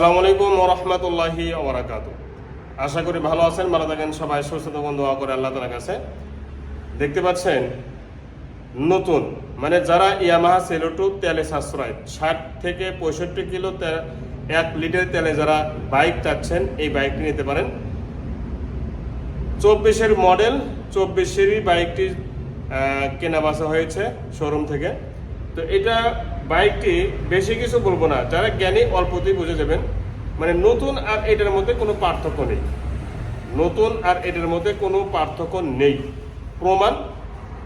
আসসালামু আলাইকুম রহমতুল্লাহি ওবরাকাত আশা করি ভালো আছেন, ভালো থাকেন, সবাই সুস্থ থাকুন করে আল্লাহ তালার কাছে। দেখতে পাচ্ছেন, নতুন মানে যারা ইয়ামাহা সেলোটু তেলে সাশ্রয়, ষাট থেকে পঁয়ষট্টি কিলো এক লিটার তেলে যারা বাইক চাচ্ছেন, এই বাইকটি নিতে পারেন। চব্বিশের মডেল, চব্বিশেরই বাইকটি কেনা বাসা হয়েছে শোরুম থেকে। তো এটা বাইকটি বেশি কিছু বলব না। যারা জ্ঞানী, অল্পতেই বুঝে যাবেন। মানে নতুন আর এটার মধ্যে কোনো পার্থক্য নেই। নতুন আর এটার মধ্যে কোনো পার্থক্য নেই। প্রমাণ,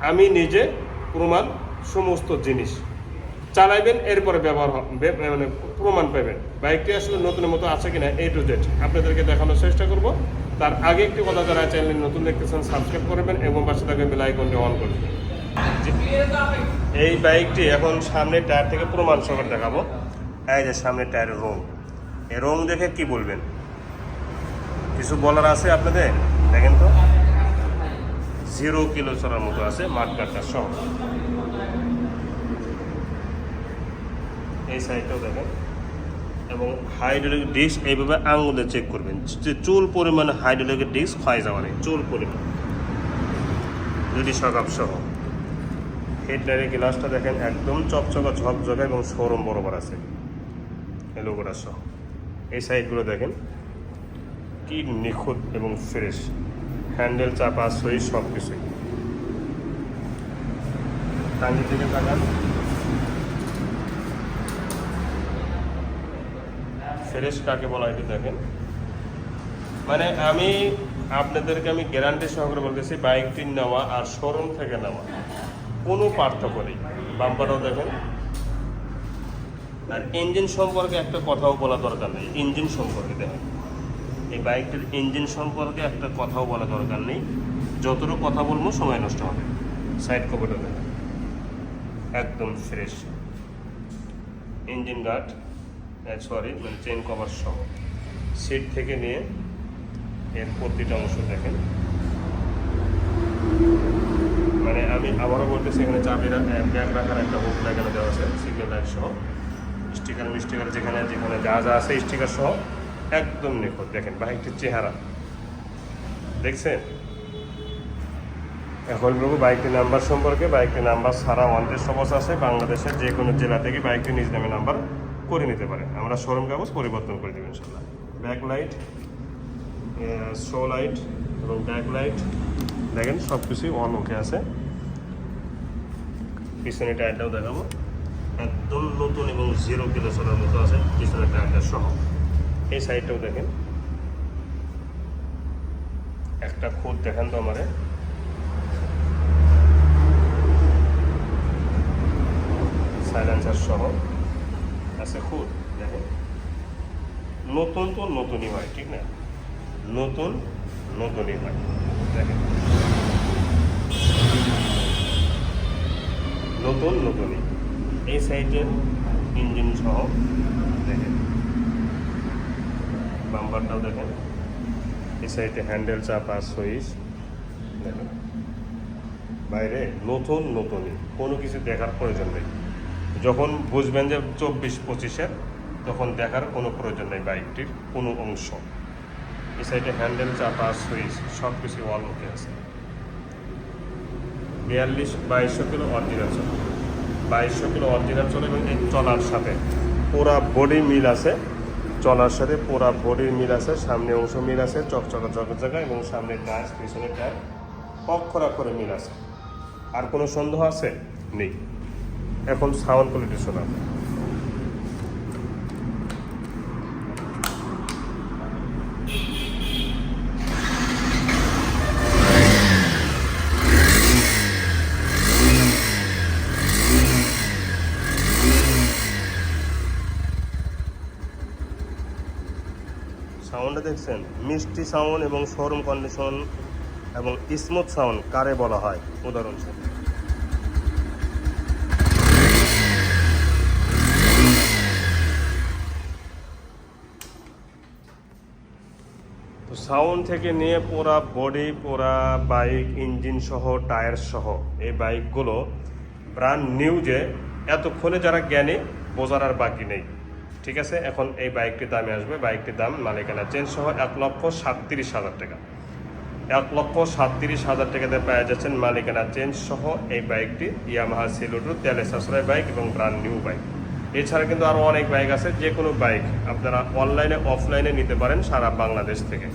আমি নিজে প্রমাণ সমস্ত জিনিস। চালাইবেন, এরপরে ব্যবহার মানে প্রমাণ পাবেন বাইকটি আসলে নতুনের মতো আছে কিনা এ টু জেড আপনাদেরকে দেখানোর চেষ্টা করব। তার আগে একটি কথা, যারা চ্যানেল নতুন দেখতেছেন সাবস্ক্রাইব করবেন এবং পাশে থাকবেন বেল আইকনটি অন করবেন এই বাইকটি এখন সামনের টায়ার থেকে প্রমাণ সহকারে দেখাবো। এই যে সামনের টায়ারের রং। এই রং দেখে কি বলবেন? কিছু বলার আছে আপনাদের? দেখেন তো। জিরো কিলো চলার মতো আছে, মাঠ কাটটা সহ। এই সাইডটাও দেখেন। এবং হাইড্রোলিক ডিস্ক এইভাবে আঙুলে চেক করবেন। যে চুল পরিমাণে হাইড্রোলিক ডিস্ক ক্ষয় যাওয়া নেই, চুল পরিমাণ। দুটি সকাপ সহ। হেডলাইটের গ্লাসটা দেখেন একদম চকচকা, ঝকঝকা এবং শোরুম বরাবর আছে। লোগোটা সহ। এই সাইডগুলো দেখেন, কি নিখুঁত এবং ফ্রেশ। হ্যান্ডেল, চাপা, সই সব কিছুই টাঙ্গি থেকে তাকান। ফ্রেশ কাকে বলা দেখেন। মানে আমি আপনাদেরকে আমি গ্যারান্টি সহকারে বলতেছি, বাইকটি নেওয়া আর শোরুম থেকে নেওয়া। কোনো পার্থক্য নেই। বাম্পারও দেখেন। আর ইঞ্জিন সম্পর্কে একটা কথাও বলা দরকার নেই। ইঞ্জিন সম্পর্কে দেখেন। এই বাইকটির ইঞ্জিন সম্পর্কে একটা কথাও বলা দরকার নেই। যতটুকু কথা বলব, সময় নষ্ট হবে। সাইড কভারটা দেখেন। একদম ফ্রেশ ইঞ্জিন গার্ড সরি মানে চেন কভার সহ। সিট থেকে নিয়ে এর প্রতিটা অংশ দেখেন মানে আমি আবারও বলতেছি, এখানে চাবি ব্যাগ রাখার একটা হুক লাগানো দেওয়া আছে সিগন্যাল লাইট সহ। স্টিকার মিস্টিকার যেখানে যেখানে যা যা আছে স্টিকার সহ, একদম নিখুঁত। দেখেন বাইকটির চেহারা। দেখছেন? এখন বলব বাইকটির নাম্বার সম্পর্কে বাইকটির নাম্বার সারা ওয়ান্টেড অবস্থা আছে, বাংলাদেশের যে কোনো জেলা থেকে বাইকটি নিজ নামে নাম্বার করে নিতে পারে আমরা শোরুম কাগজ পরিবর্তন করে দেবো ইনশাল্লাহ ব্যাক লাইট শো লাইট এবং ব্যাক লাইট দেখেন সব কিছুই অন ওকে আছে। পিছনে টায়ারটাও দেখাবো। একদম নতুন এবং জিরো কিলো চলার মতো আছে পিছনে টায়ারটা সহ। এই সাইডটাও দেখেন। একটা খুদ দেখেন তো আমারে। সাইলেন্সার সহ। আছে খুদ দেখেন। নতুন তো নতুনই হয়, ঠিক না? নতুন, নতুনই হয়, দেখেন। নতুন নতুনই। এই সাইডের ইঞ্জিন সহ দেখেন। বাম্পারটাও দেখেন। এই সাইডে হ্যান্ডেল চাপা সুইচ। দেখেন। বাইরে নতুন নতুনই। কোনো কিছু দেখার প্রয়োজন নেই। যখন বুঝবেন যে চব্বিশ পঁচিশের, তখন দেখার কোনো প্রয়োজন নেই বাইকটির কোনো অংশ। এই সাইডে হ্যান্ডেল, চাপা সুইচ সব কিছু অল ওকে আছে। বিয়াল্লিশ বাইশশো কিলো অরিজিনাল বাইশশো কিলো অরিজিনাল এবং এই চলার সাথে পুরা বডি মিল আছে। চলার সাথে পুরা বডির মিল আছে, সামনে অংশ মিল আছে, চকচকা জায়গা এবং সামনের টায়ার পিছনের টায়ার অক্ষরাক্ষরে মিল আছে। আর কোনো সন্দেহ আছে? নেই। এখন সাউন্ড কোয়ালিটি শোনাব। সাউন্ডটা দেখছেন? মিষ্টি সাউন্ড এবং শোরুম কন্ডিশন এবং স্মুথ সাউন্ড কারে বলা হয়? উদাহরণস্বরূপ তো সাউন্ড থেকে নিয়ে পুরা বডি পুরা বাইক ইঞ্জিন সহ টায়ার সহ এই বাইকগুলো ব্র্যান্ড নিউ যে, এতক্ষণে যারা জ্ঞানী, বোঝার আর বাকি নেই। ঠিক আছে? এখন এই বাইকটির দামে আসবে। বাইকটির দাম মালিকানা চেঞ্জ সহ এক লক্ষ সাতত্রিশ হাজার টাকা। এক লক্ষ সাতত্রিশ হাজার টাকাতে পেয়ে যাচ্ছেন মালিকানা চেঞ্জ সহ এই বাইকটি ইয়ামাহা সিলুটু তেলে সাশ্রয় বাইক এবং ব্রান্ড নিউ বাইক এছাড়া কিন্তু আরও অনেক বাইক আছে। যে কোনো বাইক আপনারা অনলাইনে অফলাইনে নিতে পারেন সারা বাংলাদেশ থেকে।